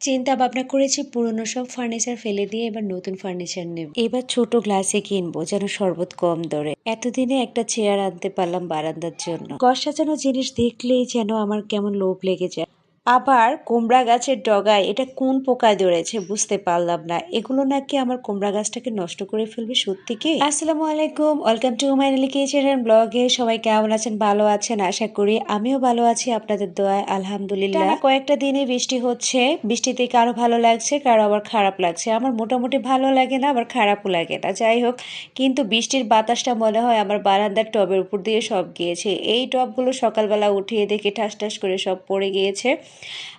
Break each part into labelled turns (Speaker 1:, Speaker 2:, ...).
Speaker 1: চিন্তা ভাবনা করেছি, পুরনো সব ফার্নিচার ফেলে দিয়ে এবার নতুন ফার্নিচার নেব। এবার ছোট গ্লাসে কিনবো যেন শরবত কম দরে। এতদিনে একটা চেয়ার আনতে পারলাম বারান্দার জন্য। ঘর সাজানো জিনিস দেখলেই যেন আমার কেমন লোভ লেগে যায়। আবার কুমড়া গাছের ডগায় এটা কোন পোকায় ধরেছে বুঝতে পারলাম না। এগুলো নাকি আমার কুমড়া গাছটাকে নষ্ট করে ফেলবে সত্যি কি? আসসালামু আলাইকুম ওয়েলকাম টু মাই লিখেছেন ব্লগে সবাই কেমন আছেন? ভালো আছেন আশা করি। আমিও ভালো আছি আপনাদের দোয়ায়, আলহামদুলিল্লাহ। কয়েকটা দিনে বৃষ্টি হচ্ছে, বৃষ্টিতে কারও ভালো লাগছে, কারও আবার খারাপ লাগছে? আমার মোটামুটি ভালো লাগে না, আবার খারাপও লাগে না। যাই হোক, কিন্তু বৃষ্টির বাতাসটা মনে হয় আমার বারান্দার টবের উপর দিয়ে সব গিয়েছে। এই টবগুলো সকালবেলা উঠিয়ে দেখে ঠাস ঠাস করে সব পড়ে গিয়েছে।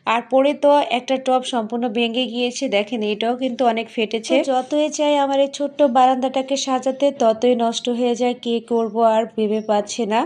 Speaker 1: আর পরে তো একটা টব সম্পূর্ণ ভেঙে গিয়েছে। দেখেন এটাও কিন্তু অনেক ফেটেছে। যতই চাই আমার এই ছোট্ট বারান্দাটাকে সাজাতে ততই নষ্ট হয়ে যায় কি করব আর ভেবে পাচ্ছি না।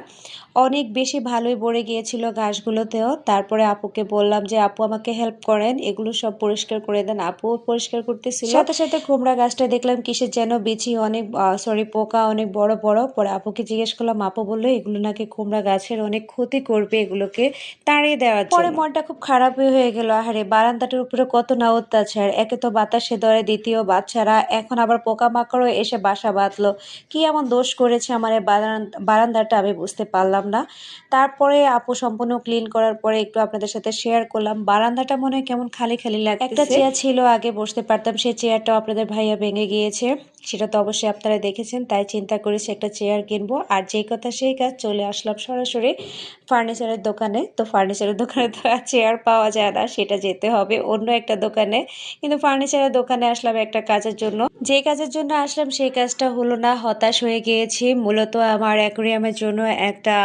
Speaker 1: অনেক বেশি ভালোই ভরে গিয়েছিল ঘাসগুলোতেও তারপরে আপুকে বললাম যে আপু আমাকে হেল্প করেন। এগুলো সব পরিষ্কার করে দেন। আপু পরিষ্কার করতেছিল। সাথে সাথে কুমড়া গাছটা দেখলাম কিসের যেন বিচি অনেক সরি পোকা অনেক বড় বড়। পরে আপুকে জিজ্ঞেস করলাম আপু বলল এগুলো নাকি কুমড়া গাছের অনেক ক্ষতি করবে এগুলোকে তাড়িয়ে দেওয়ার পরে মনটা খুব খারাপই হয়ে গেল। আহারে, বারান্দাটার উপরে কত না অত্যাচার। একে তো বাতাসে ধরে, দ্বিতীয় বাচ্চারা। এখন আবার পোকামাকড়ও এসে বাসা বাঁধলো। কি এমন দোষ করেছে আমার বারান্দাটা আমি বুঝতে পারলাম না। তারপরে আপু সম্পূর্ণ ক্লিন করার পরে একটু আপনাদের সাথে শেয়ার করলাম। বারান্দাটা মনে হয় কেমন খালি খালি লাগে একটা চেয়ার ছিল, আগে বসতে পারতাম। সেই চেয়ারটাও আপনাদের ভাইয়া ভেঙে গিয়েছে। সেটা তো অবশ্যই আপনারা দেখেছেন, তাই চিন্তা করেছি একটা চেয়ার কিনবো। আর যেই কথা সেই কাজ, চলে আসলাম সরাসরি ফার্নিচারের দোকানে। তো ফার্নিচারের দোকানে তো আর চেয়ার পাওয়া যায় না, সেটা যেতে হবে অন্য একটা দোকানে। কিন্তু ফার্নিচারের দোকানে আসলাম একটা কাজের জন্য। যে কাজের জন্য আসলাম, সেই কাজটা হলো না, হতাশ হয়ে গিয়েছি। মূলত আমার অ্যাকোরিয়ামের জন্য একটা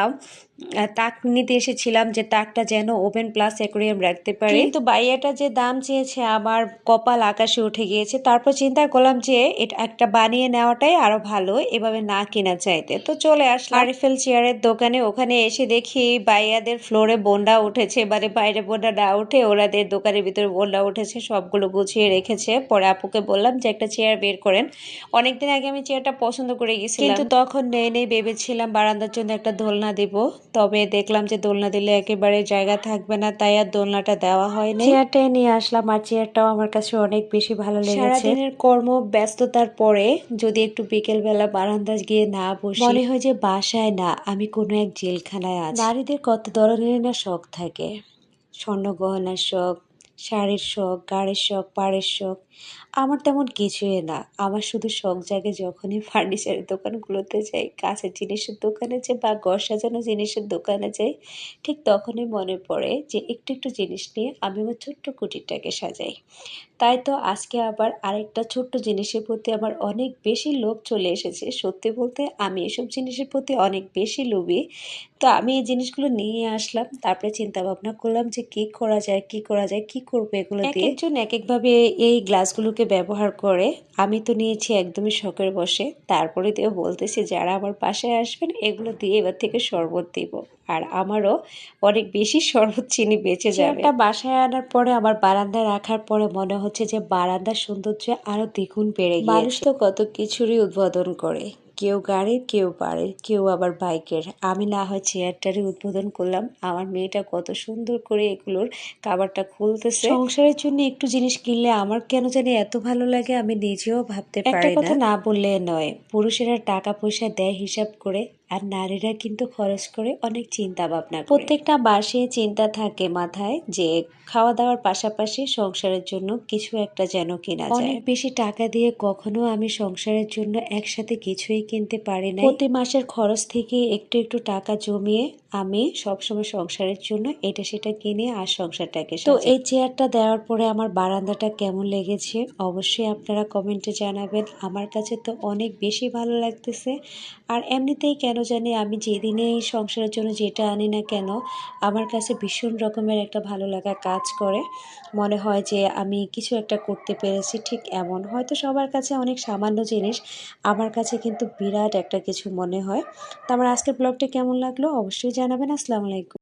Speaker 1: তাক নিতে এসেছিলাম যে তাকটা যেন ওভেন প্লাস অ্যাকোরিয়াম রাখতে পারে। কিন্তু বাইয়াটা যে দাম চেয়েছে আমার কপাল আকাশে উঠে গিয়েছে। তারপর চিন্তা করলাম যে এটা একটা বানিয়ে নেওয়াটাই আরও ভালো এভাবে না কেনা চাইতে। তো চলে আসলাম। আরিফেল চেয়ারের দোকানে ওখানে এসে দেখি বাইয়াদের ফ্লোরে বন্ডা উঠেছে। মানে বাইরে বন্ডা না উঠে ওরাদের দোকানের ভিতরে বন্ডা উঠেছে সবগুলো গুছিয়ে রেখেছে। পরে আপুকে বললাম যে একটা চেয়ার বের করেন। অনেকদিন আগে আমি চেয়ারটা পছন্দ করে গেছি কিন্তু তখন নেই নেই ভেবেছিলাম বারান্দার জন্য একটা দোলনা দিব। তবে দেখলাম যে দোলনা দিলে একেবারে জায়গা থাকবে না তাই আর দোলনাটা দেওয়া হয়নি। চেয়ারটাই নিয়ে আসলাম আর চেয়ারটাও আমার কাছে অনেক বেশি ভালো লেগেছে। সারাদিনের কর্ম ব্যস্ততার পরে যদি একটু বিকেলবেলা বারান্দা গিয়ে না বসি মনে হয় যে বাসায় না আমি কোনো এক জেলখানায় আছি। নারীদের কত ধরনের না শখ থাকে। স্বর্ণ গহনার শখ শাড়ির শখ, গাড়ির শখ, পাড়ের শখ, আমার তেমন কিছুই না। আমার শুধু শখ জাগে যখনই ফার্নিচারের দোকানগুলোতে যাই কাছের জিনিসের দোকানে যাই বা ঘর সাজানো জিনিসের দোকানে যাই, ঠিক তখনই মনে পড়ে যে একটু একটু জিনিস নিয়ে আমি আমার ছোট্ট কুটিরটাকে সাজাই। তাই তো আজকে আবার আরেকটা ছোট্ট জিনিসের প্রতি আমার অনেক বেশি লোভ চলে এসেছে। সত্যি বলতে আমি এসব জিনিসের প্রতি অনেক বেশি লোভী। তো আমি এই জিনিসগুলো নিয়ে আসলাম, তারপরে চিন্তা ভাবনা করলাম যে কি করা যায়, কি করা যায়, কি করব এগুলো দিয়ে? একজন এক একভাবে এই গ্লাসগুলোকে ব্যবহার করে আমি তো নিয়েছি একদমই শখের বসে। তারপরে তো বলতেছি যারা আমার পাশে আসবেন এগুলো দিয়ে এবার থেকে শরবত দিব। আর আমারও অনেক বেশি শরবত চিনি বেঁচে যাবে। এটা বাসায় আনার পরে আমার বারান্দায় রাখার পরে মনে হচ্ছে যে বারান্দার সৌন্দর্য আরও দ্বিগুণ বেড়ে গিয়েছে। মানুষ তো কত কিছুরই উদ্বোধন করে। কেউ গাড়ির কেউ বাড়ির কেউ আবার বাইকের। আমি না হয় চেয়ারটারই উদ্বোধন করলাম। আমার মেয়েটা কত সুন্দর করে এগুলোর কাবারটা খুলতেছে। সংসারের জন্য একটু জিনিস কিনলে আমার কেন জানি এত ভালো লাগে আমি নিজেও ভাবতে পারি না। কথা না বললে নয় পুরুষেরা টাকা পয়সা দেয় হিসাব করে। আর নারীরা কিন্তু খরচ করে অনেক চিন্তা ভাবনা প্রত্যেকটা বাসে চিন্তা থাকে মাথায় যে খাওয়া দাওয়ার পাশাপাশি সংসারের জন্য কিছু একটা যেন কেনা যায়। অনেক বেশি টাকা দিয়ে কখনো আমি সংসারের জন্য একসাথে কিছুই কিনতে পারি না প্রতি মাসের খরচ থেকে একটু একটু টাকা জমিয়ে আমি সবসময় সংসারের জন্য এটা সেটা কিনে আর সংসারটাকে তো এই চেয়ারটা দেওয়ার পরে আমার বারান্দাটা কেমন লেগেছে? অবশ্যই আপনারা কমেন্টে জানাবেন। আমার কাছে তো অনেক বেশি ভালো লাগতেছে। আর এমনিতেই কেন জানি আমি যেদিনে এই সংসারের জন্য যেটা আনি না কেন, আমার কাছে ভীষণ রকমের একটা ভালো লাগা কাজ করে। মনে হয় যে আমি কিছু একটা করতে পেরেছি ঠিক এমন। হয়তো সবার কাছে অনেক সামান্য জিনিস, আমার কাছে কিন্তু বিরাট একটা কিছু মনে হয়। তো আমার আজকের ব্লগটা কেমন লাগল? অবশ্যই জানাবেন। আসসালামু আলাইকুম।